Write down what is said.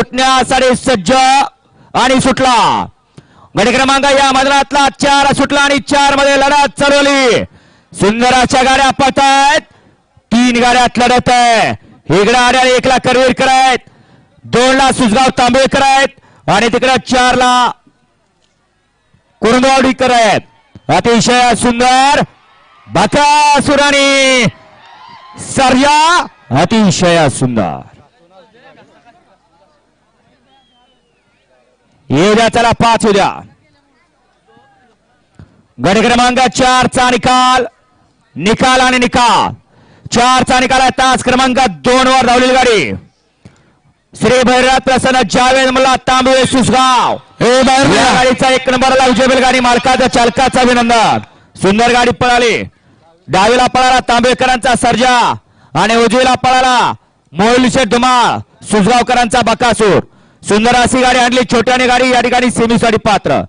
सुटण्यासाठी सज्ज आणि सुटला. गडी क्रमांक या मैदानातला चार सुटला आणि चारमध्ये लढत चालवली. सुंदर अशा गाड्या पळतायत. तीन गाड्यात लढत आहे. इकडे आड्या एकला करवीरकर आहेत. दोन ला सुसगाव तांबेकर आहेत. आणि तिकडे चार ला कुरुंदवाडीकर आहेत. अतिशय सुंदर बाका सुराणी सर्या अतिशय सुंदर. येऊ चला पाच उद्या गट क्रमांक चारचा निकाल. निकाल आणि निकाल. चारचा निकाल आहे तास क्रमांक दोन वर धावलेली गाडी. श्री भैरनाथ प्रसन्न जावेद मला तांबे सुसगाव गाडीचा एक नंबरला विजय गाडी मालकाचा चालकाचं अभिनंदन. सुंदर गाडी पळाली. डावीला पळाला तांबेकरांचा सर्जा. आणि उजवीला पळाला मोहिल धुमाळ. सुसगावकरांचा बकासूर. सुंदर अशी गाडी आणली छोट्याने गाडी या ठिकाणी सेमीसाठी पात्र.